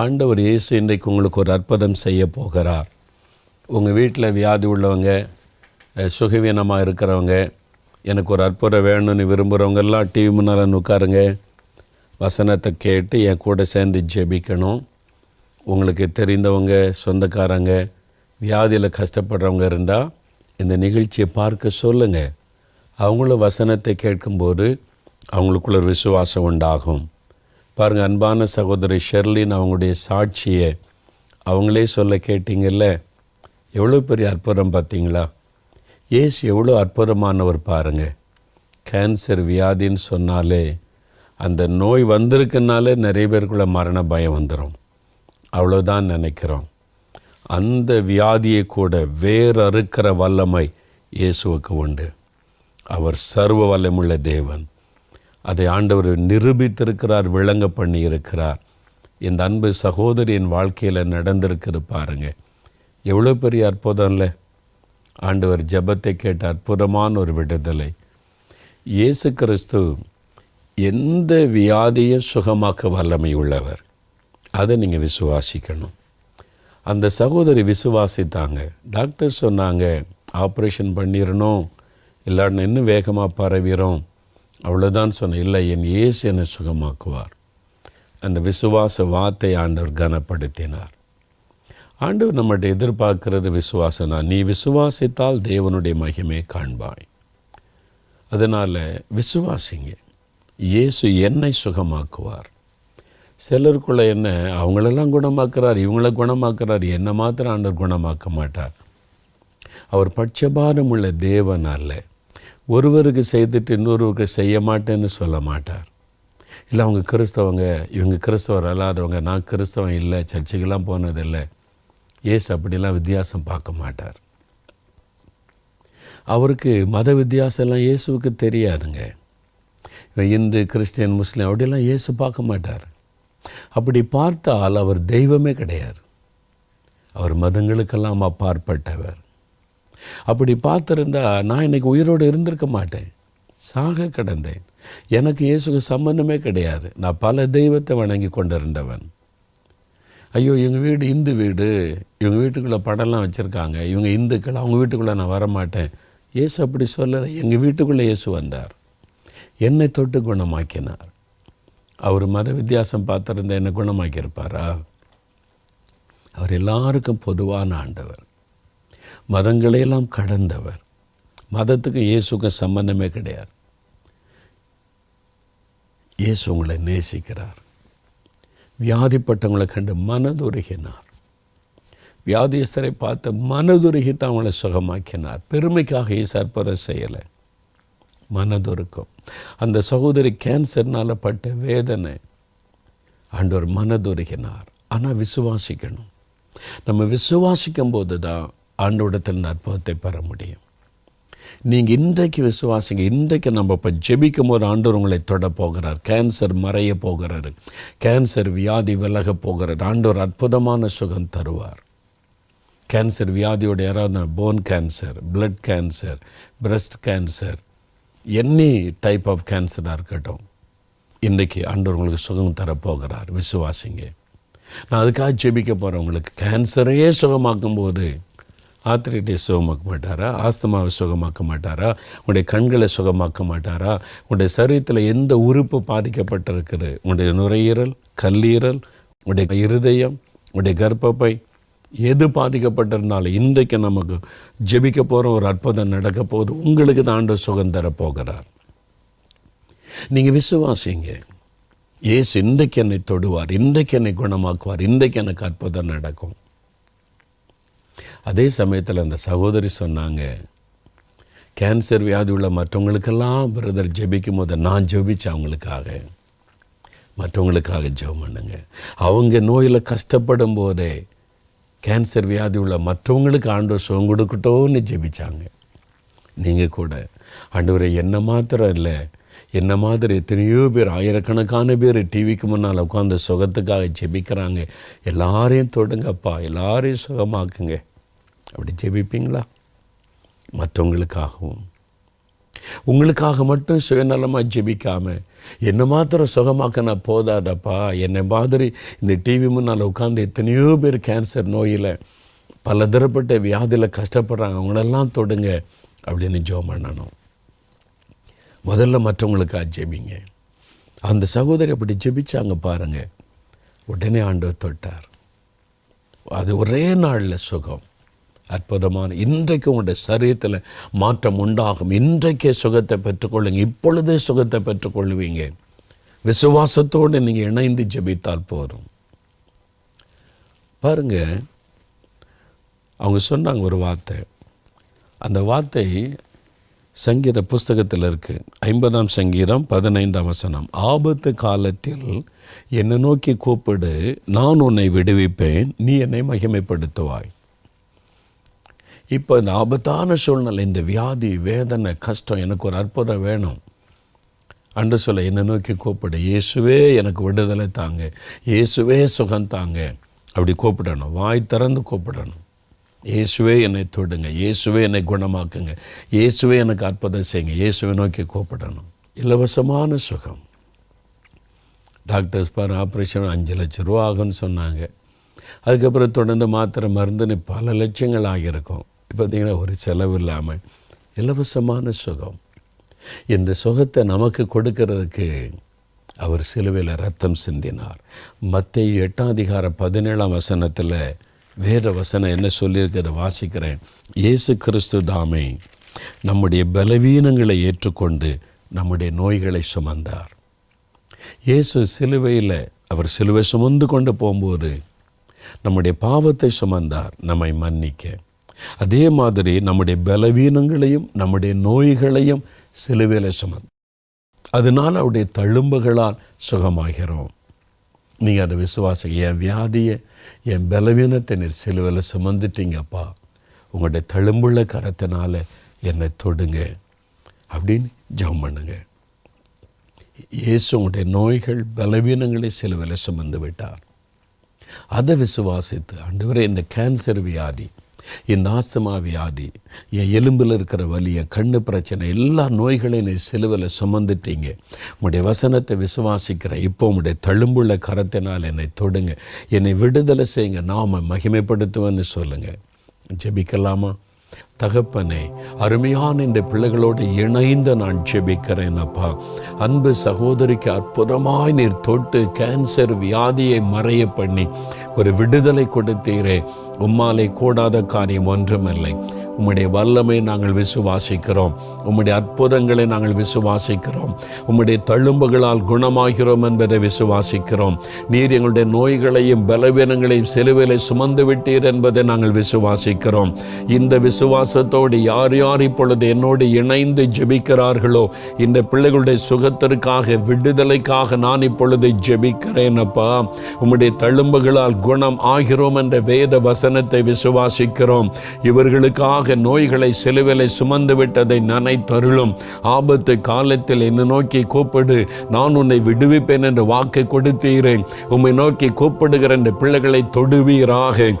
ஆண்டவர் இயேசு இன்றைக்கு உங்களுக்கு ஒரு அற்புதம் செய்ய போகிறார். உங்கள் வீட்டில் வியாதி உள்ளவங்க சுகவீனமாக இருக்கிறவங்க எனக்கு ஒரு அற்புதம் வேணும்னு விரும்புகிறவங்கெல்லாம் டிவி முன்னால் உட்காருங்க. வசனத்தை கேட்டு என் கூட சேர்ந்து ஜெபிக்கணும். உங்களுக்கு தெரிந்தவங்க சொந்தக்காரங்க வியாதியில் கஷ்டப்படுறவங்க இருந்தால் இந்த நிகழ்ச்சியை பார்க்க சொல்லுங்கள் அவங்களும் வசனத்தை கேட்கும்போது அவங்களுக்குள்ள விசுவாசம் உண்டாகும். பாருங்கள் அன்பான சகோதரி ஷெர்லின் அவங்களுடைய சாட்சியை அவங்களே சொல்ல கேட்டிங்கல்ல எவ்வளோ பெரிய அற்புதம் பார்த்தீங்களா? ஏசு எவ்வளோ அற்புதமானவர் பாருங்கள் கேன்சர் வியாதின்னு சொன்னாலே அந்த நோய் வந்திருக்குனாலே நிறைய பேருக்குள்ள மரண பயம் வந்துடும் அவ்வளோதான் நினைக்கிறோம். அந்த வியாதியை கூட வேறு அறுக்கிற வல்லமை இயேசுவுக்கு உண்டு. அவர் சர்வ வல்லமுள்ள தேவன். அதை ஆண்டவர் நிரூபித்திருக்கிறார் விளங்க பண்ணி இருக்கிறார் இந்த அன்பு சகோதரியின் வாழ்க்கையில் நடந்திருக்குது பாருங்க. எவ்வளோ பெரிய அற்புதம் இல்லை? ஆண்டவர் ஜெபத்தை கேட்ட அற்புதமான ஒரு விடுதலை. இயேசு கிறிஸ்து எந்த வியாதியை சுகமாக்க வல்லமை உள்ளவர்? அதை நீங்கள் விசுவாசிக்கணும். அந்த சகோதரி விசுவாசித்தாங்க. டாக்டர் சொன்னாங்க ஆப்ரேஷன் பண்ணிடணும் இல்லாட்டினா இன்னும் வேகமாக பரவிடும் அவ்வளோதான் சொன்னேன் இல்லை என் இயேசு என்னை சுகமாக்குவார். அந்த விசுவாச வார்த்தை ஆண்டவர் கனப்படுத்தினார். ஆண்டவர் நம்மகிட்ட எதிர்பார்க்கிறது விசுவாசனா நீ விசுவாசித்தால் தேவனுடைய மகிமை காண்பாய். அதனால் விசுவாசிங்க. இயேசு என்னை சுகமாக்குவார். சிலருக்குள்ள என்ன அவங்களெல்லாம் குணமாக்குறார் இவங்கள குணமாக்குறார் என்ன மாத்திரம் ஆண்டவர் குணமாக்க மாட்டார். அவர் பட்சபாரம் உள்ள தேவன் அல்ல. ஒருவருக்கு செய்துட்டு இன்னொருவருக்கு செய்ய மாட்டேன்னு சொல்ல மாட்டார். இல்லை அவங்க கிறிஸ்தவங்க இவங்க கிறிஸ்தவர் அல்லாதவங்க நான் கிறிஸ்தவன் இல்லை சர்ச்சைக்கெல்லாம் போனதில்லை. ஏசு அப்படிலாம் வித்தியாசம் பார்க்க மாட்டார். அவருக்கு மத வித்தியாசம்லாம் இயேசுவுக்கு தெரியாதுங்க. இவன் இந்து கிறிஸ்டியன் முஸ்லீம் அப்படிலாம் இயேசு பார்க்க மாட்டார். அப்படி பார்த்தால் அவர் தெய்வமே கிடையாது. அவர் மதங்களுக்கெல்லாம் அப்பாற்பட்டவர். அப்படி பார்த்துருந்தா நான் இன்னைக்கு உயிரோடு இருந்திருக்க மாட்டேன். சாக கிடந்தேன். எனக்கு இயேசுக்கு சம்பந்தமே கிடையாது. நான் பல தெய்வத்தை வணங்கி கொண்டிருந்தவன். ஐயோ எங்கள் வீடு இந்து வீடு. இவங்க வீட்டுக்குள்ளே படம்லாம் வச்சுருக்காங்க. இவங்க இந்துக்கள் அவங்க வீட்டுக்குள்ளே நான் வரமாட்டேன். இயேசு அப்படி சொல்லலை. எங்கள் வீட்டுக்குள்ளே இயேசு வந்தார். என்னை தொட்டு குணமாக்கினார். அவர் மத வித்தியாசம் பார்த்துருந்தா என்னை குணமாக்கியிருப்பாரா? அவர் எல்லாருக்கும் பொதுவான ஆண்டவர். மதங்களையெல்லாம் கடந்தவர். மதத்துக்கு இயேசுக்கும் சம்பந்தமே கிடையாது. இயேசு உங்களை நேசிக்கிறார். வியாதிப்பட்டவங்களை கண்டு மனதுருகினார். வியாதிஸ்தரை பார்த்து மனதுருகித்து அவங்களை சுகமாக்கினார். பெருமைக்காக இயேசு செய்யலை. மனதுருக்கம். அந்த சகோதரி கேன்சர்னால் பட்ட வேதனை. ஆண்டவர் மனதுருகினார். ஆனால் விசுவாசிக்கணும். நம்ம விசுவாசிக்கும் போது தான் ஆண்டோடத்தில் இந்த அற்புதத்தை பெற முடியும். நீங்கள் இன்றைக்கு விசுவாசிங்க இன்றைக்கு நம்ம இப்போ ஜெபிக்கும் ஒரு ஆண்டவர் உங்களை தொட போகிறார். கேன்சர் மறைய போகிறாரு. கேன்சர் வியாதி விலக போகிறார். ஆண்டவர் அற்புதமான சுகம் தருவார். கேன்சர் வியாதியோட யாராவது bone cancer blood cancer breast cancer any type of கேன்சராக இருக்கட்டும் இன்றைக்கி ஆண்டவர் உங்களுக்கு சுகம் தரப்போகிறார் விசுவாசிங்க. நான் அதுக்காக ஜெபிக்க போகிறேன் உங்களுக்கு. கேன்சரையே சுகமாக்கும் போது ஆத்திரைட்டிஸ் சுகமாக்க மாட்டாரா ஆஸ்துமாவை சுகமாக்க மாட்டாரா உங்களுடைய கண்களை சுகமாக்க மாட்டாரா உங்களுடைய சரீரத்தில் எந்த உறுப்பு பாதிக்கப்பட்டிருக்குது? உங்களுடைய நுரையீரல் கல்லீரல் உடைய இருதயம் உடைய கர்ப்பப்பை எது பாதிக்கப்பட்டிருந்தாலும் இன்றைக்கு நமக்கு ஜெபிக்க போகிற ஒரு அற்புதம் நடக்க போகுது. உங்களுக்கு தான் ஆண்டு சுகம் தர போகிறார். நீங்கள் விசுவாசிங்க. ஏசு இன்றைக்கு என்னை தொடுவார் இன்றைக்கு என்னை குணமாக்குவார் இன்றைக்கு எனக்கு அற்புதம் நடக்கும். அதே சமயத்தில் அந்த சகோதரி சொன்னாங்க கேன்சர் வியாதி உள்ள மற்றவங்களுக்கெல்லாம் பிரதர் ஜெபிக்கும் போது நான் ஜெபிச்சு அவங்களுக்காக மற்றவங்களுக்காக ஜெபம் பண்ணுங்க. அவங்க நோயில் கஷ்டப்படும் போதே கேன்சர் வியாதி உள்ள மற்றவங்களுக்கு ஆண்டவர் சுகம் கொடுக்கட்டோன்னு ஜெபிச்சாங்க. நீங்கள் கூட ஆண்டவரை என்ன மாத்திரம் இல்லை என்ன மாதிரி எத்தனையோ பேர் ஆயிரக்கணக்கான பேர் டிவிக்கு முன்னால் உட்காந்து சுகத்துக்காக ஜெபிக்கிறாங்க. எல்லாரையும் தொடுங்கப்பா எல்லாரையும் சுகமாக்குங்க. அப்படி ஜெபிப்பீங்களா? மற்றவங்களுக்காகவும். உங்களுக்காக மட்டும் சுயநலமாக ஜெபிக்காமல் என்னை மாத்திரம் சுகமாக்கினா போதாதப்பா? என்னை மாதிரி இந்த டிவி முன்னால் உட்காந்து எத்தனையோ பேர் கேன்சர் நோயில் பல தரப்பட்ட வியாதியில் கஷ்டப்படுறாங்க. அவங்களெல்லாம் தொடுங்க அப்படின்னு ஜோம் பண்ணணும். முதல்ல மற்றவங்களுக்காக ஜெபிங்க. அந்த சகோதரி அப்படி ஜெபிச்சாங்க பாருங்க. உடனே ஆண்டவர் தொட்டார். அது ஒரே நாளில் சுகம். அற்புதமான இன்றைக்கு உங்களுடைய சரீரத்தில் மாற்றம் உண்டாகும். இன்றைக்கே சுகத்தை பெற்றுக்கொள்ளுங்க. இப்பொழுதே சுகத்தை பெற்றுக்கொள்வீங்க. விசுவாசத்தோடு நீங்கள் இணைந்து ஜபித்தால் போதும். பாருங்க அவங்க சொன்னாங்க ஒரு வார்த்தை. அந்த வார்த்தை சங்கீத புஸ்தகத்தில் இருக்குது ஐம்பதாம் சங்கீதம் பதினைந்தாம் வசனம். ஆபத்து காலத்தில் என்னை நோக்கி கூப்பிடு நான் உன்னை விடுவிப்பேன் நீ என்னை மகிமைப்படுத்துவாய். இப்போ இந்த ஆபத்தான சூழ்நிலை இந்த வியாதி வேதனை கஷ்டம் எனக்கு ஒரு அற்புதம் வேணும். அன்று சொல்ல என்னை நோக்கி கூப்பிடு. இயேசுவே எனக்கு விடுதலை தாங்க. இயேசுவே சுகம் தாங்க. அப்படி கூப்பிடணும். வாய் திறந்து கூப்பிடணும். இயேசுவே என்னை தொடுங்க. இயேசுவே என்னை குணமாக்குங்க. இயேசுவே எனக்கு அற்புதம் செய்யுங்க. இயேசுவை நோக்கி கூப்பிடணும். இலவசமான சுகம். டாக்டர்ஸ் பாரு ஆப்ரேஷன் அஞ்சு லட்ச ரூபா ஆகும்னு சொன்னாங்க. அதுக்கப்புறம் தொடர்ந்து மாத்திரை மருந்துன்னு பல லட்சங்கள் ஆகியிருக்கும். பார்த்தீங்கன்னா ஒரு செலவு இல்லாமல் இலவசமான சுகம். இந்த சுகத்தை நமக்கு கொடுக்கறதுக்கு அவர் சிலுவையில் ரத்தம் சிந்தினார். மத்திய எட்டாம் அதிகார பதினேழாம் வசனத்தில் வேறு வசனம் என்ன சொல்லியிருக்கிறத வாசிக்கிறேன். இயேசு கிறிஸ்து தாமே நம்முடைய பலவீனங்களை ஏற்றுக்கொண்டு நம்முடைய நோய்களை சுமந்தார். இயேசு சிலுவையில் அவர் சிலுவை சுமந்து கொண்டு போகும்போது நம்முடைய பாவத்தை சுமந்தார் நம்மை மன்னிக்க. அதே மாதிரி நம்முடைய பலவீனங்களையும் நம்முடைய நோய்களையும் சிலுவையில் சுமந்து அதனால் அவருடைய தழும்புகளால் சுகமாகிறோம். நீங்கள் அதை விசுவாசம் என் வியாதியை என் பலவீனத்தை நீர் சிலுவையில் சுமந்துட்டீங்கப்பா. உங்களுடைய தழும்புள்ள கரத்தினால என்னை தொடுங்க அப்படின்னு ஜெபம் பண்ணுங்க. இயேசு உங்களுடைய நோய்கள் பலவீனங்களை சிலுவையில் சுமந்து விட்டார். அதை விசுவாசித்து ஆண்டவரே இந்த கேன்சர் வியாதி இந்த ஆஸ்துமா வியாதி என் எலும்பில் இருக்கிற வலி என் கண்ணு பிரச்சனை எல்லா நோய்களையும் நீ சிலுவில் சுமந்துட்டீங்க. உங்களுடைய வசனத்தை விசுவாசிக்கிறேன் இப்போ உங்களுடைய தழும்புள்ள கரத்தினால் என்னை தொடுங்க. என்னை விடுதலை செய்யுங்க. நாம மகிமைப்படுத்துவேன்னு சொல்லுங்கள் ஜெபிக்கலாமா? தகப்பனே அருமையான இந்த பிள்ளைகளோடு இணைந்து நான் ஜெபிக்கிறேன் அப்பா. அன்பு சகோதரிக்கு அற்புதமாய் நீர் தொட்டு கேன்சர் வியாதியை மறைய பண்ணி ஒரு விடுதலை கொடுத்தீரே. உம்மாலே கூடாத காரியம் ஒன்றுமில்லை. உம்முடைய வல்லமை நாங்கள் விசுவாசிக்கிறோம். உம்முடைய அற்புதங்களை நாங்கள் விசுவாசிக்கிறோம். உம்முடைய தழும்புகளால் குணமாகிறோம் என்பதை விசுவாசிக்கிறோம். நீர் எங்களுடைய நோய்களையும் பலவீனங்களையும் சிலுவையில் சுமந்து விட்டீர் என்பதை நாங்கள் விசுவாசிக்கிறோம். இந்த விசுவாசத்தோடு யார் யார் இப்பொழுது என்னோடு இணைந்து ஜெபிக்கிறார்களோ இந்த பிள்ளைகளுடைய சுகத்திற்காக விடுதலைக்காக நான் இப்பொழுது ஜெபிக்கிறேன் அப்பா. உம்முடைய தழும்புகளால் குணம் ஆகிறோம் என்ற வேத வசனத்தை விசுவாசிக்கிறோம். இவர்களுக்காக நோய்களை சிலுவிலை சுமந்து விட்டதை நினைத்தருளும். ஆபத்து காலத்தில் என்னை நோக்கி கூப்பிடு. நான் உன்னை விடுவிப்பேன் என்று வாக்கு கொடுத்தீரேன். உம்மை நோக்கி கூப்பிடுகிற இந்த பிள்ளைகளை தொடுவீராக.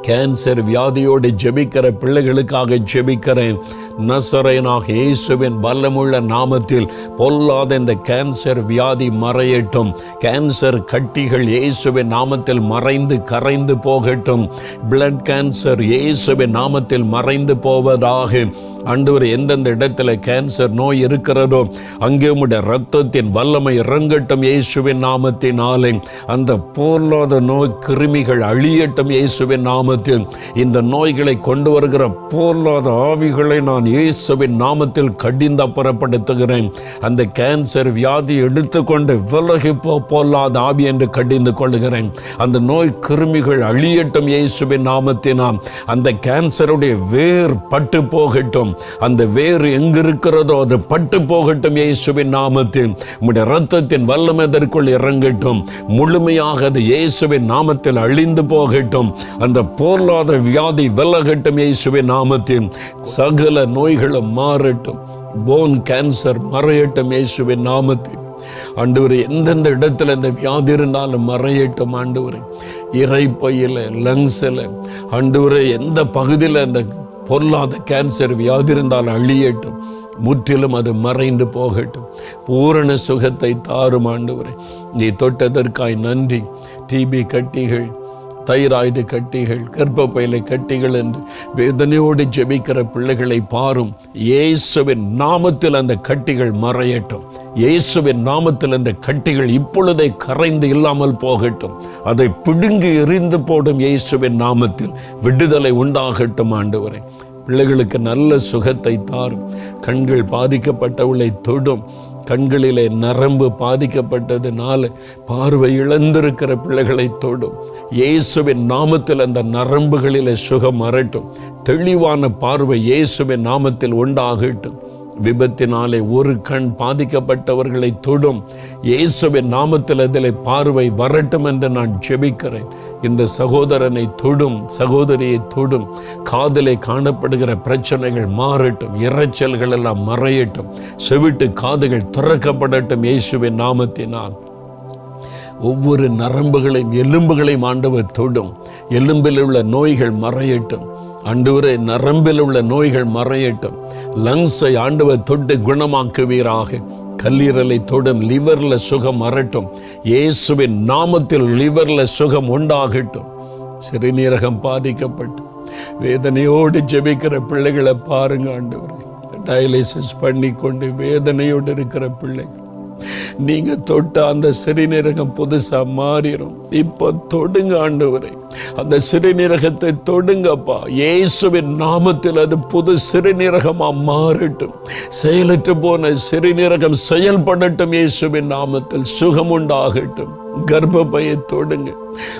கேன்சர் வியாதியோடு ஜெபிக்கிற பிள்ளைகளுக்காக ஜெபிக்கிறேன். நசரேனாக இயேசுவின் பலமுள்ள நாமத்தில் பொல்லாத இந்த கேன்சர் வியாதி மறையட்டும். கேன்சர் கட்டிகள் இயேசுவின் நாமத்தில் மறைந்து கரைந்து போகட்டும். பிளட் கேன்சர் இயேசுவின் நாமத்தில் மறைந்து போவதாக ஆண்டவர் எந்தெந்த இடத்துல கேன்சர் நோய் இருக்கிறதோ அங்கே உடைய ரத்தத்தின் வல்லமை இறங்கட்டும் இயேசுவின் நாமத்தினாலே. அந்த பொருளாத நோய் கிருமிகள் அழியட்டும் இயேசுவின் நாமத்தில். இந்த நோய்களை கொண்டு வருகிற பொருளாத ஆவிகளை நான் இயேசுவின் நாமத்தில் கடிந்து அப்புறப்படுத்துகிறேன். அந்த கேன்சர் வியாதி எடுத்துக்கொண்டு விலகி போ ஆவி என்று கடிந்து கொள்கிறேன் அந்த நோய் கிருமிகள் அழியட்டும் இயேசுவின் நாமத்தினால். அந்த கேன்சருடைய வேர் பட்டு போகட்டும். அந்த வேறு எங்கு இருக்கிறதோ அது பட்டு போகட்டும் இயேசுவின் நாமத்தில். உம்முடைய ரத்தத்தின் வல்லமை அதற்குள் இறங்கட்டும். முழுமையாக அது இயேசுவின் நாமத்தில் அழிந்து போகட்டும். அந்த பொருளாத வியாதி விலகட்டும் இயேசுவின் நாமத்தில். சகல நோய்களும் மாறட்டும். போன் கேன்சர் மறையட்டும் இயேசுவின் நாமத்தில். ஆண்டவர் எந்தெந்த இடத்துல இந்த வியாதி இருந்தாலும் மறையட்டும் ஆண்டவர். இறைப்பையில் லங்ஸில் ஆண்டவர் எந்த பகுதியில் அந்த பொருளாத கேன்சர் வியாதி இருந்தால் அழியட்டும். முற்றிலும் அது மறைந்து போகட்டும். பூரண சுகத்தை தாரும் ஆண்டவரே. நீ தொட்டதற்காய் நன்றி. டிபி கட்டிகள் தைராய்டு கட்டிகள் கர்ப்பப்பையிலை கட்டிகள் என்று வேதனையோடு ஜெபிக்கிற பிள்ளைகளை பாரும். இயேசுவின் நாமத்தில் அந்த கட்டிகள் மறையட்டும். இயேசுவின் நாமத்தில் அந்த கட்டிகள் இப்பொழுதே கரைந்து இல்லாமல் போகட்டும். அதை பிடுங்கி எறிந்து போடும் இயேசுவின் நாமத்தில் விடுதலை உண்டாகட்டும் ஆண்டவரே. பிள்ளைகளுக்கு நல்ல சுகத்தை தாரும். கண்கள் பாதிக்கப்பட்டவளை தொடும். கண்களிலே நரம்பு பாதிக்கப்பட்டதுனால பார்வை இழந்திருக்கிற பிள்ளைகளை தொடும். இயேசுவின் நாமத்தில் அந்த நரம்புகளிலே சுகம் அறட்டும். தெளிவான பார்வை இயேசுவின் நாமத்தில் உண்டாகட்டும். விபத்தினாலே ஒரு கண் பாதிக்கப்பட்டவர்களை தொடும். இயேசுவின் நாமத்தில் அதில் பார்வை வரட்டும் என்று நான் ஜெபிக்கிறேன். இந்த சகோதரனை தொடும் சகோதரியை தொடும். காதலை காணப்படுகிற பிரச்சனைகள் மாறட்டும் இறைச்சல்கள் எல்லாம் மறையட்டும். செவிட்டு காதுகள் திறக்கப்படட்டும் இயேசுவின் நாமத்தினால். ஒவ்வொரு நரம்புகளையும் எலும்புகளையும் ஆண்டவர் தொடும். எலும்பில் உள்ள நோய்கள் மறையட்டும். ஆண்டவரே நரம்பில் உள்ள நோய்கள் மறையட்டும். லங்ஸை ஆண்டவர் தொட்டு குணமாக்குவீராக. கல்லீரலை தொடும் லிவர்ல சுகம் மறட்டும் இயேசுவின் நாமத்தில் லிவர்ல சுகம் உண்டாகட்டும். சிறுநீரகம் பாதிக்கப்பட்டு வேதனையோடு ஜெபிக்கிற பிள்ளைகளை பாருங்க ஆண்டவரே. டயாலிசிஸ் பண்ணி கொண்டு வேதனையோடு இருக்கிற பிள்ளைகள். நீங்க தொட்ட அந்த சிறுநீரகம் புதுசா மாறிடும் இப்ப தொடுங்க ஆண்டவரே. அந்த சிறுநீரகத்தை தொடுங்கப்பா. இயேசுவின் நாமத்தில் அது புது சிறுநீரகமா மாறட்டும். செயலற்று போன சிறுநீரகம் செயல்படட்டும் இயேசுவின் நாமத்தில். சுகம் உண்டாகட்டும் கர்ப்பப்பையை தொடுங்க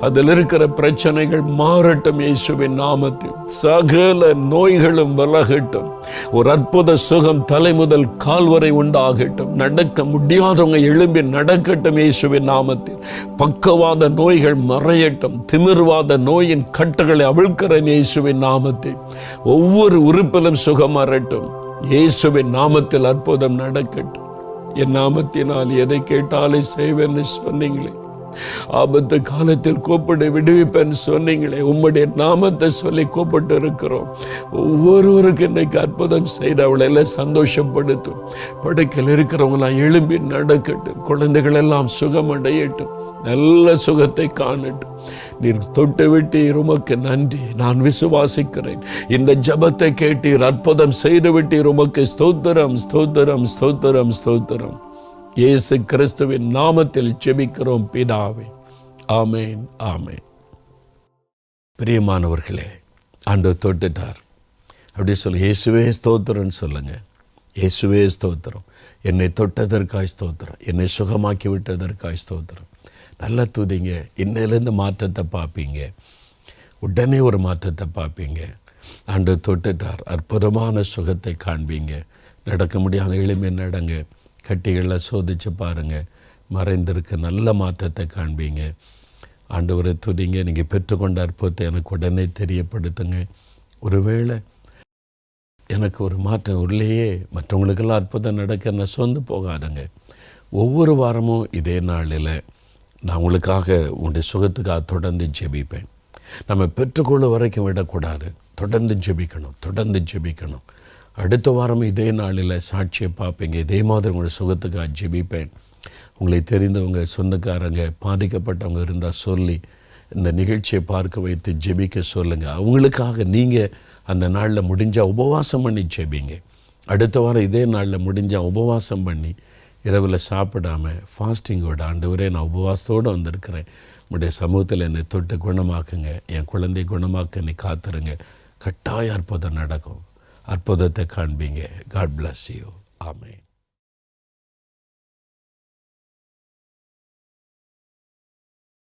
அதில் இருக்கிற பிரச்சனைகள் மாறட்டும் இயேசுவின் நாமத்தில். சகல நோய்களும் விலகட்டும். ஒரு அற்புத சுகம் தலை முதல் கால் வரை உண்டாகட்டும். நடக்க முடியாதவங்க எழும்பி நடக்கட்டும் இயேசுவின் நாமத்தில். பக்கவாத நோய்கள் மறையட்டும். திமிர்வாத நோயின் கட்டுகளை அவிழ்க்கிற இயேசுவின் நாமத்தில். ஒவ்வொரு உறுப்பிலும் சுகம் அரட்டும் இயேசுவின் நாமத்தில் அற்புதம் நடக்கட்டும். என் நாமத்தினால் எதை கேட்டாலே செய்வேன்னு சொன்னீங்களே. ஆபத்து காலத்தில் கூப்பிட்டு விடுவிப்பேன்னு சொன்னீங்களே. உம்முடைய நாமத்தை சொல்லி கூப்பிட்டு இருக்கிறோம் ஒவ்வொருவருக்கு இன்னைக்கு அற்புதம் செய்து அவளை எல்லாம் சந்தோஷப்படுத்தும். படுக்கையில் இருக்கிறவங்களாம் எழும்பி நடக்கட்டும். குழந்தைகள் எல்லாம் சுகமடையட்டும். நல்ல சுகத்தை காணட்டும் நீர் தொட்டு விட்டீர் உமக்கு நன்றி. நான் விசுவாசிக்கிறேன். இந்த ஜபத்தை கேட்டீர் அற்புதம் செய்து விட்டீர் உமக்கு ஸ்தோத்திரம் ஸ்தோத்திரம் ஸ்தோத்திரம் ஸ்தோத்திரம். இயேசு கிறிஸ்துவின் நாமத்தில் செபிக்கிறோம் பிதாவே. ஆமேன் ஆமேன். பிரியமானவர்களே ஆண்டவர் தொட்டுட்டார் அப்படி சொல்லி இயேசுவே ஸ்தோத்திரம்னு சொல்லுங்க. இயேசுவே ஸ்தோத்திரம். என்னை தொட்டதற்காய் ஸ்தோத்திரம். என்னை சுகமாக்கி விட்டதற்காய் ஸ்தோத்திரம். நல்லா துதிங்க. இன்னிலேருந்து மாற்றத்தை பார்ப்பீங்க. உடனே ஒரு மாற்றத்தை பார்ப்பீங்க. ஆண்டு தொட்டுட்டார். அற்புதமான சுகத்தை காண்பீங்க. நடக்க முடியாத எளிமை நடங்க. கட்டிகளில் சோதிச்சு பாருங்கள் மறைந்திருக்க நல்ல மாற்றத்தை காண்பீங்க. ஆண்டவரை துதிங்க. நீங்கள் பெற்றுக்கொண்ட அற்புதத்தை எனக்கு உடனே தெரியப்படுத்துங்க. ஒருவேளை எனக்கு ஒரு மாற்றம் உள்ளேயே மற்றவங்களுக்கெல்லாம் அற்புதம் நடக்க நான் சொந்து போகாதுங்க. ஒவ்வொரு வாரமும் இதே நாளில் நான் உங்களுக்காக உங்களுடைய சுகத்துக்காக தொடர்ந்து ஜெபிப்பேன். நம்ம பெற்றுக்கொள்ள வரைக்கும் விடக்கூடாது. தொடர்ந்து ஜெபிக்கணும் தொடர்ந்து ஜெபிக்கணும். அடுத்த வாரம் இதே நாளில் சாட்சியை பார்ப்பீங்க. இதே மாதிரி உங்களுடைய சுகத்துக்காக ஜெபிப்பேன். உங்களை தெரிந்தவங்க சொந்தக்காரங்க பாதிக்கப்பட்டவங்க இருந்தால் சொல்லி இந்த நிகழ்ச்சியை பார்க்க வைத்து ஜெபிக்க சொல்லுங்கள் அவங்களுக்காக நீங்கள் அந்த நாளில் முடிஞ்சால் உபவாசம் பண்ணி ஜெபிங்க. அடுத்த வாரம் இதே நாளில் முடிஞ்சால் உபவாசம் பண்ணி இரவில் சாப்பிடாம ஃபாஸ்டிங்கோட ஆண்டவரே நான் உபவாசத்தோடு வந்திருக்கிறேன். உங்களுடைய சமூகத்தில் என்னை தொட்டு குணமாக்குங்க. என் குழந்தை குணமாக்க என்னை காத்துருங்க. கட்டாய அற்புதம் நடக்கும். அற்புதத்தை காண்பீங்க. காட் பிளஸ் யூ ஆமே